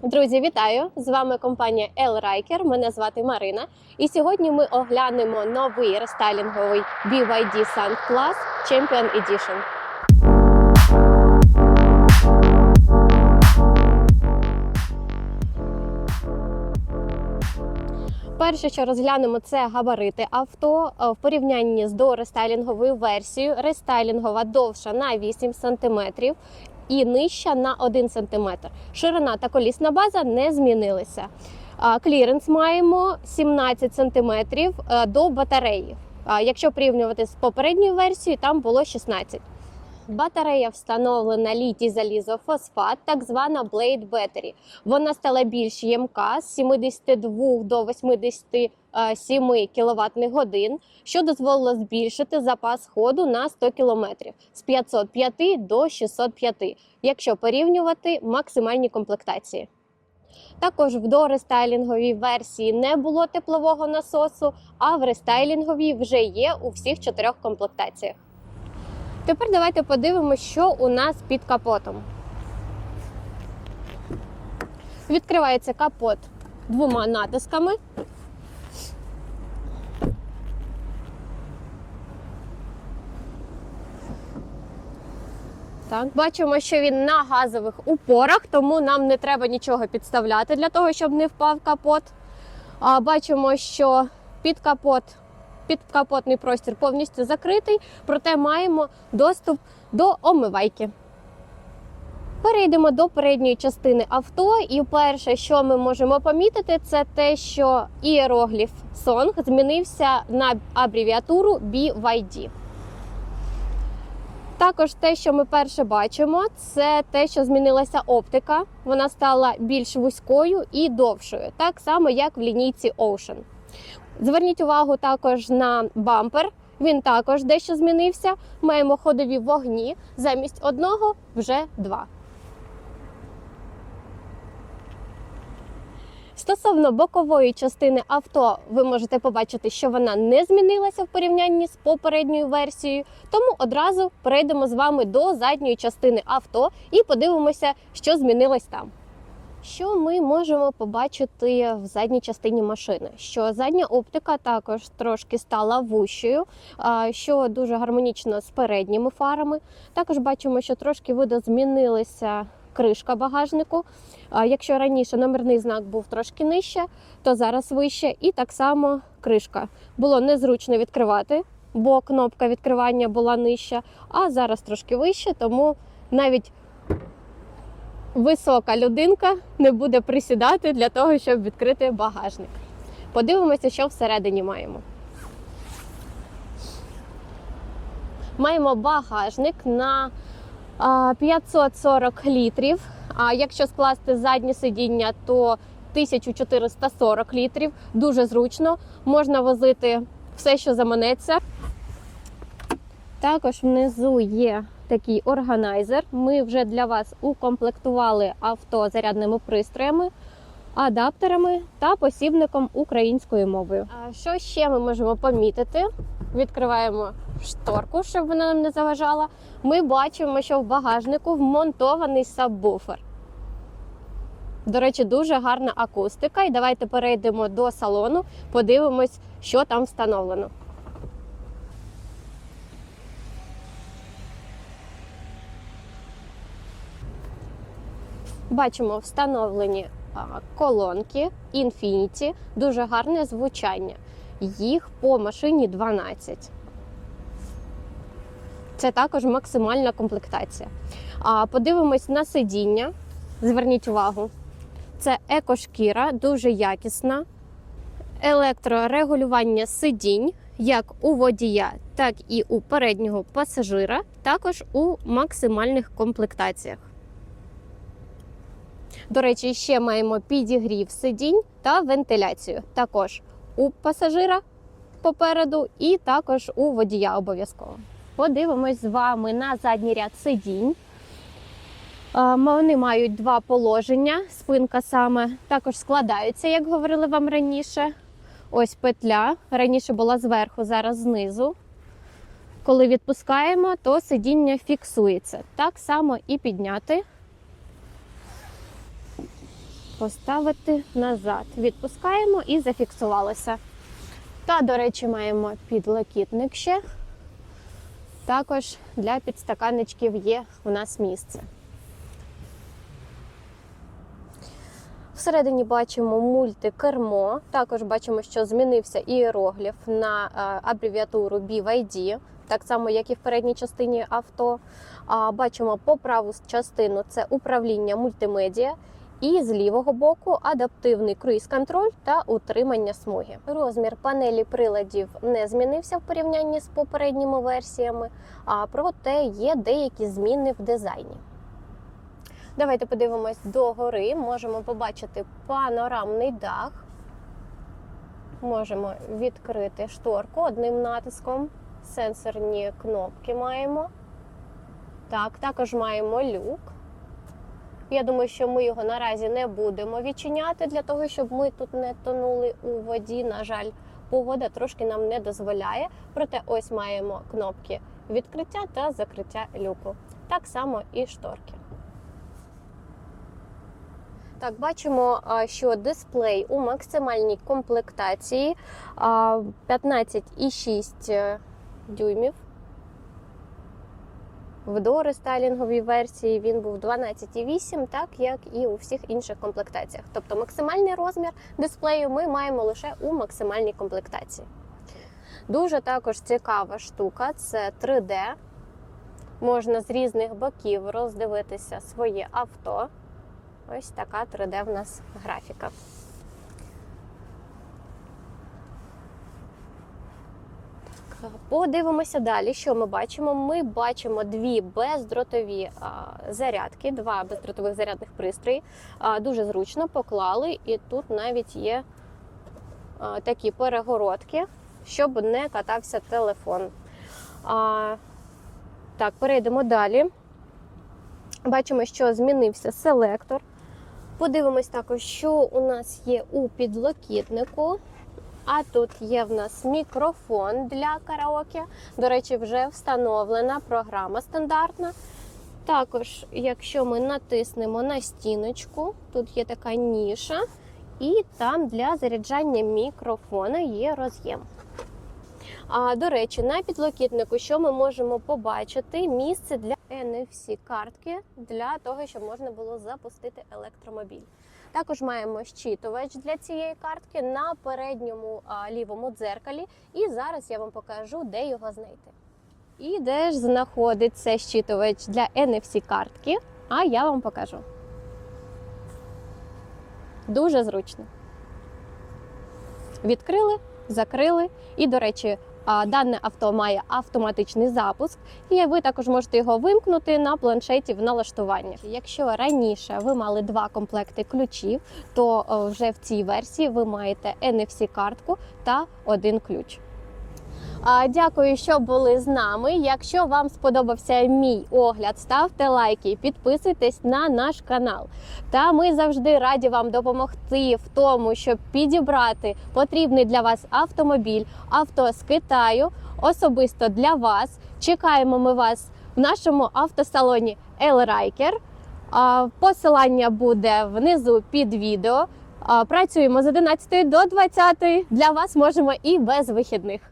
Друзі, вітаю! З вами компанія L Riker. Мене звати Марина. І сьогодні ми оглянемо новий рестайлінговий BYD Sun Plus Champion Edition. Перше, що розглянемо, це габарити авто Е, в порівнянні з дорестайлінговою версією. Рестайлінгова довша на 8 см і нижча на 1 см. Ширина та колісна база не змінилися. Кліренс маємо 17 см до батареї. Якщо порівнювати з попередньою версією, там було 16. Батарея встановлена літій залізофосфат, так звана Blade Battery. Вона стала більш ємка з 72 до 87 кВт годин, що дозволило збільшити запас ходу на 100 км з 505 до 605, якщо порівнювати максимальні комплектації. Також в дорестайлінговій версії не було теплового насосу, а в рестайлінговій вже є у всіх чотирьох комплектаціях. Тепер давайте подивимося, що у нас під капотом. Відкривається капот двома натисками. Так, бачимо, що він на газових упорах, тому нам не треба нічого підставляти для того, щоб не впав капот. А, бачимо, що під капот підкапотний простір повністю закритий, проте маємо доступ до омивайки. Перейдемо до передньої частини авто, і перше, що ми можемо помітити, це те, що іерогліф Song змінився на абревіатуру BYD. Також те, що ми перше бачимо, це те, що змінилася оптика. Вона стала більш вузькою і довшою, так само як в лінійці Ocean. Зверніть увагу також на бампер. Він також дещо змінився. Маємо ходові вогні. Замість одного вже два. Стосовно бокової частини авто, ви можете побачити, що вона не змінилася в порівнянні з попередньою версією. Тому одразу перейдемо з вами до задньої частини авто і подивимося, що змінилось там. Що ми можемо побачити в задній частині машини? Що задня оптика також трошки стала вущою, що дуже гармонічно з передніми фарами. Також бачимо, що трошки видозмінилася кришка багажнику. Якщо раніше номерний знак був трошки нижче, то зараз вище, і так само кришка. Було незручно відкривати, бо кнопка відкривання була нижча, а зараз трошки вище, тому навіть висока людинка не буде присідати для того, щоб відкрити багажник. Подивимося, що всередині маємо. Маємо багажник на 540 літрів. А якщо скласти заднє сидіння, то 1440 літрів. Дуже зручно. Можна возити все, що заманеться. Також внизу є такий органайзер. Ми вже для вас укомплектували авто зарядними пристроями, адаптерами та посібником українською мовою. А що ще ми можемо помітити? Відкриваємо шторку, щоб вона нам не заважала. Ми бачимо, що в багажнику вмонтований сабвуфер. До речі, дуже гарна акустика. І давайте перейдемо до салону, подивимось, що там встановлено. Бачимо встановлені колонки Infinity, дуже гарне звучання. Їх по машині 12. Це також максимальна комплектація. А подивимось на сидіння. Зверніть увагу. Це екошкіра, дуже якісна. Електрорегулювання сидінь, як у водія, так і у переднього пасажира, також у максимальних комплектаціях. До речі, ще маємо підігрів сидінь та вентиляцію. Також у пасажира попереду, і також у водія обов'язково. Подивимось з вами на задній ряд сидінь. Вони мають два положення, спинка саме також складаються, як говорили вам раніше. Ось петля. Раніше була зверху, зараз знизу. Коли відпускаємо, то сидіння фіксується. Так само і підняти. Поставити назад. Відпускаємо і зафіксувалися. Та, до речі, маємо підлокітник ще. Також для підстаканничків є у нас місце. Всередині бачимо мультикермо. Також бачимо, що змінився іерогліф на е, абревіатуру BYD, так само, як і в передній частині авто. Бачимо по праву частину це управління мультимедіа. І з лівого боку адаптивний круїз-контроль та утримання смуги. Розмір панелі приладів не змінився в порівнянні з попередніми версіями, а проте є деякі зміни в дизайні. Давайте подивимось догори. Можемо побачити панорамний дах. Можемо відкрити шторку одним натиском. Сенсорні кнопки маємо. Так, також маємо люк. Я думаю, що ми його наразі не будемо відчиняти для того, щоб ми тут не тонули у воді. На жаль, погода трошки нам не дозволяє. Проте ось маємо кнопки відкриття та закриття люку. Так само і шторки. Так, бачимо, що дисплей у максимальній комплектації 15,6 дюймів. В дорестайлінговій версії він був 12,8, так як і у всіх інших комплектаціях. Тобто максимальний розмір дисплею ми маємо лише у максимальній комплектації. Дуже також цікава штука це 3D. Можна з різних боків роздивитися своє авто. Ось така 3D в нас графіка. Подивимося далі, що ми бачимо. Ми бачимо дві бездротові зарядки, два бездротових зарядних пристрої. Дуже зручно поклали, і тут навіть є такі перегородки, щоб не катався телефон. Так, перейдемо далі. Бачимо, що змінився селектор. Подивимось також, що у нас є у підлокітнику. А тут є в нас мікрофон для караоке. До речі, вже встановлена програма стандартна. Також, якщо ми натиснемо на стіночку, тут є така ніша, і там для заряджання мікрофона є роз'єм. А, до речі, на підлокітнику, що ми можемо побачити, місце для NFC картки для того, щоб можна було запустити електромобіль. Також маємо щитувач для цієї картки на передньому лівому дзеркалі. І зараз я вам покажу, де його знайти. І де ж знаходиться щитувач для NFC картки, а я вам покажу. Дуже зручно. Відкрили, закрили. І, до речі, дане авто має автоматичний запуск, і ви також можете його вимкнути на планшеті в налаштуваннях. Якщо раніше ви мали два комплекти ключів, то вже в цій версії ви маєте NFC-картку та один ключ. Дякую, що були з нами. Якщо вам сподобався мій огляд, ставте лайки, підписуйтесь на наш канал. Та ми завжди раді вам допомогти в тому, щоб підібрати потрібний для вас автомобіль, авто з Китаю, особисто для вас. Чекаємо ми вас в нашому автосалоні Riker. Посилання буде внизу під відео. Працюємо з 11 до 20. Для вас можемо і без вихідних.